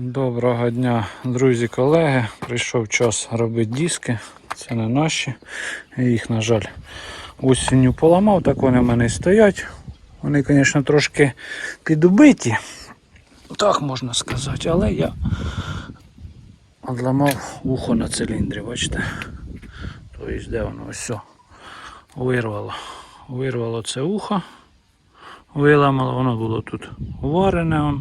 Доброго дня, друзі, колеги. Прийшов час робити диски. Це не наші. Я їх, на жаль, осінню поламав, так вони в мене і стоять. Вони, звісно, трошки підубиті. Так можна сказати, але я одламав ухо на циліндрі, бачите? Тобто, де воно ось вирвало. Вирвало це ухо. Виламало, воно було тут варене.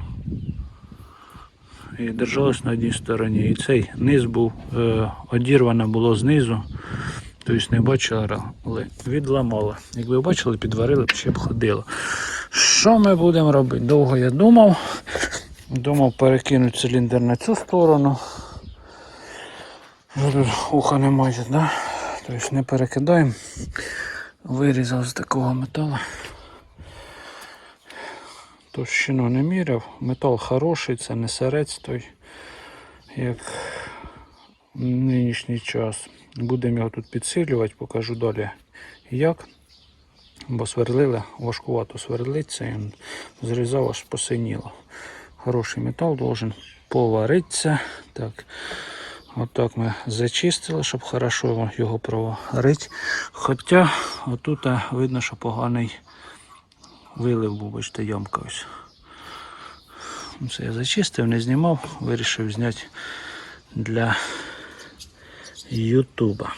І держалось на одній стороні. І цей низ був е, одірвано було знизу. Тобто не бачили, відламало. Якби бачили, підварили б ще б ходило. Що ми будемо робити? Довго я думав. Думав перекинути циліндр на цю сторону. Тут уха немає, да? Тобто не перекидаємо. Вирізав з такого металу. Товщину не міряв. Метал хороший, це не сирець той, як нинішній час. Будемо його тут підсилювати, покажу далі як. Бо сверлили, важкувато сверлиться, і зрізав аж посиніло. Хороший метал должен поваритися. Так. Отак ми зачистили, щоб хорошо його проварити. Хоча отут видно, що поганий вилив був, бачите, ямка ось. Це я зачистив, не знімав, вирішив зняти для Ютуба.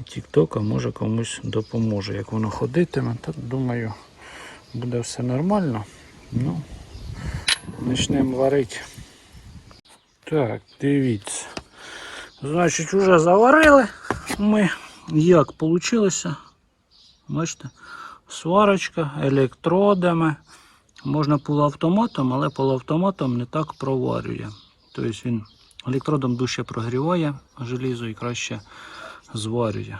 І Тіктока може комусь допоможе. Як воно ходитиме, так думаю, буде все нормально. Ну, почнемо варити. Так, дивіться. Значить, вже заварили ми. Як вийшло? Бачите? сварочка, електродами. Можна полуавтоматом, але полуавтоматом не так проварює. Тобто він електродом дужче прогріває желізо і краще зварює.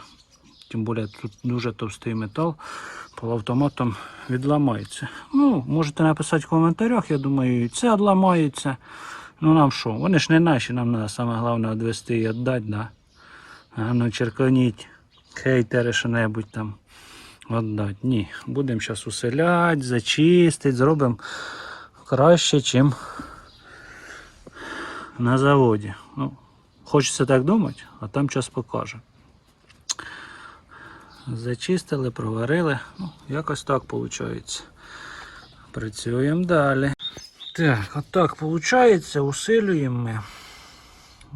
Тим більше тут дуже товстий метал, полуавтоматом відламається. Ну, можете написати в коментарях, я думаю, і це відламається. Ну нам що? Вони ж не наші, нам треба саме головне відвести і віддати. Да? А ну черканіть, хейтери що-небудь там віддати. Ні, будемо зараз уселяти, зачистити, зробимо краще, ніж на заводі. Ну, Хочеться так думати, а там час покаже. Зачистили, проварили. Ну, якось так виходить. Працюємо далі. Так, отак виходить, усилюємо ми.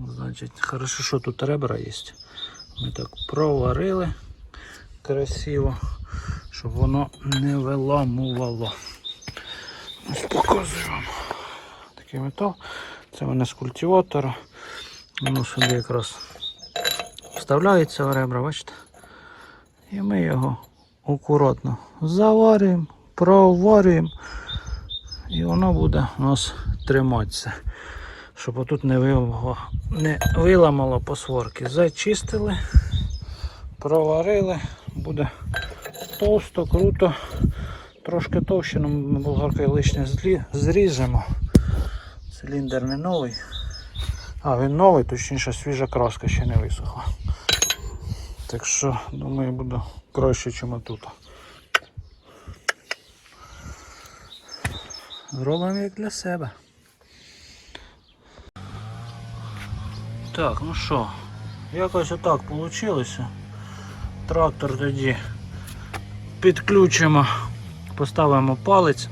Значить, хорошо, що тут ребра є. Ми так проварили красиво, щоб воно не виламувало. Ось показую вам. Такий метал. Це в мене з культиватора. Воно сюди якраз вставляється в ребра, бачите? І ми його акуратно заварюємо, проварюємо. І воно буде у нас триматися. Щоб отут не виламало, не виламало по. Зачистили, проварили, буде товсто, круто, трошки товще, але ми болгаркою лишнє зріжемо. Циліндр не новий. А, він новий, точніше свіжа краска ще не висохла. Так що, думаю, буде краще, ніж тут. Зробимо як для себе. Так, ну що, якось отак вийшло. Трактор тоді підключимо, поставимо палець.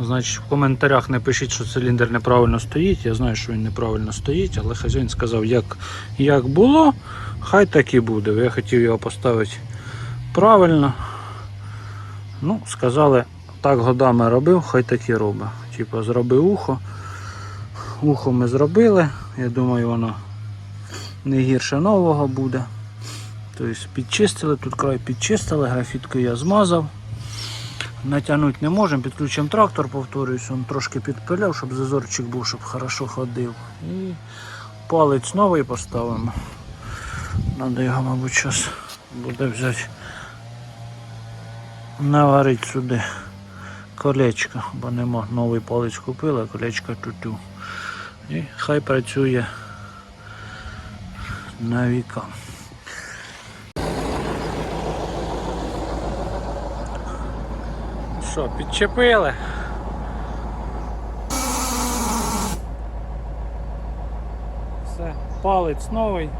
Значить, в коментарях не пишіть, що циліндр неправильно стоїть. Я знаю, що він неправильно стоїть, але хазяїн сказав, як, як було, хай так і буде. Я хотів його поставити правильно. Ну, сказали, так годами робив, хай так і робить. Типа зробив ухо. Ухо ми зробили. Я думаю, воно не гірше нового буде. Тобто підчистили, тут край підчистили, графіткою я змазав. Натягнути не можемо, підключимо трактор, повторююсь, він трошки підпиляв, щоб зазорчик був, щоб хорошо ходив. І палець новий поставимо. Надо його, мабуть, зараз буде взяти, наварити сюди колечко, бо нема новий палець купили, а колечко туту. І хай працює на віка. що, підчепили. Все, палець новий.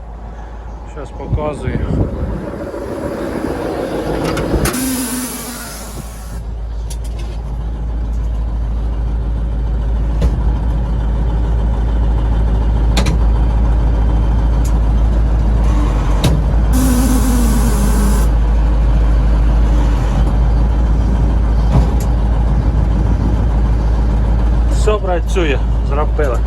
Зараз показую. Працює, зробили.